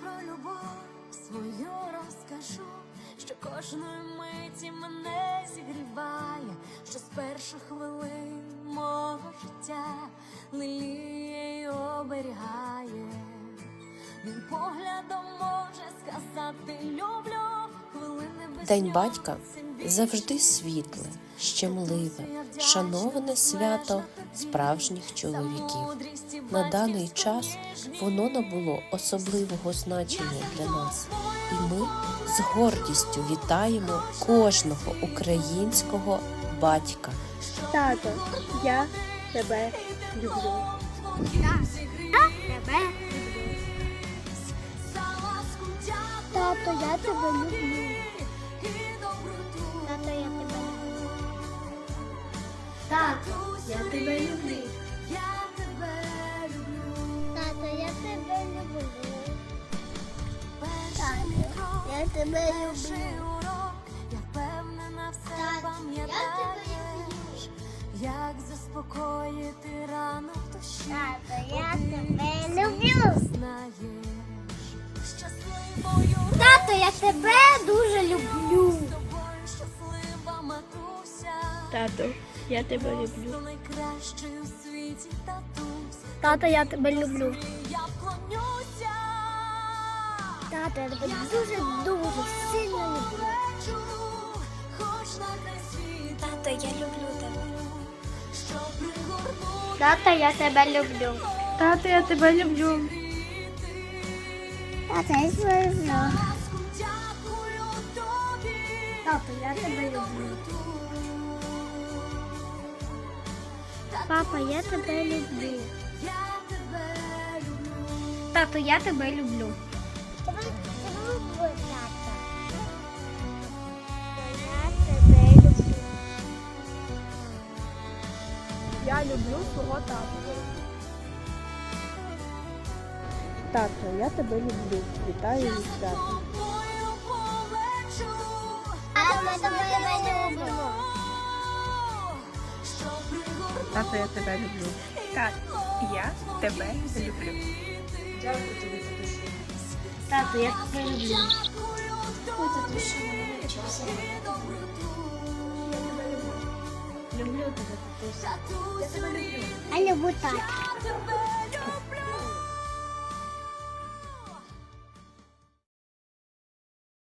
про любов свою розкажу, що кожної миті мене зігріває, що з перших хвилин мого життя леліє й оберігає. Він поглядом може сказати люблю. Хвилини без День батька завжди світле, щемливе, шановане свято справжніх чоловіків. На даний час воно набуло особливого значення для нас, і ми з гордістю вітаємо кожного українського батька. Тато, я тебе люблю. Тато, я тебе люблю. Тато, я тебе люблю. Тато, я тебе люблю. Я тебе люблю. Тато, я тебе люблю. Перший Я тебе люблю. урок, я впевнена, все пам'ятаєш, як заспокоїти ранок душі. Тато, я тебе люблю. знаєш. Щасливою Тато, я тебе дуже люблю. Тато, я тебе татусь. Тато, я тебе люблю. Я вклонюся. Тато, я тебе дуже дуже сильно люблю. Тато, я люблю тебе. Тато, я тебе люблю. Тато, я тебе люблю. Тато, я тебе люблю. Тато, я тебе люблю. Папа, я тебе люблю. Я тебе люблю. Тато, я тебе люблю. Я люблю свого тата. Тато, я тебе люблю. Вітаю святом. Тато, я тебе люблю. Так, я тебе люблю. Дякую тобі, татусю. Тато, я тебе люблю. Ой, мене вивчився. Люблю тебе, татусь. Я люблю тата. я тебе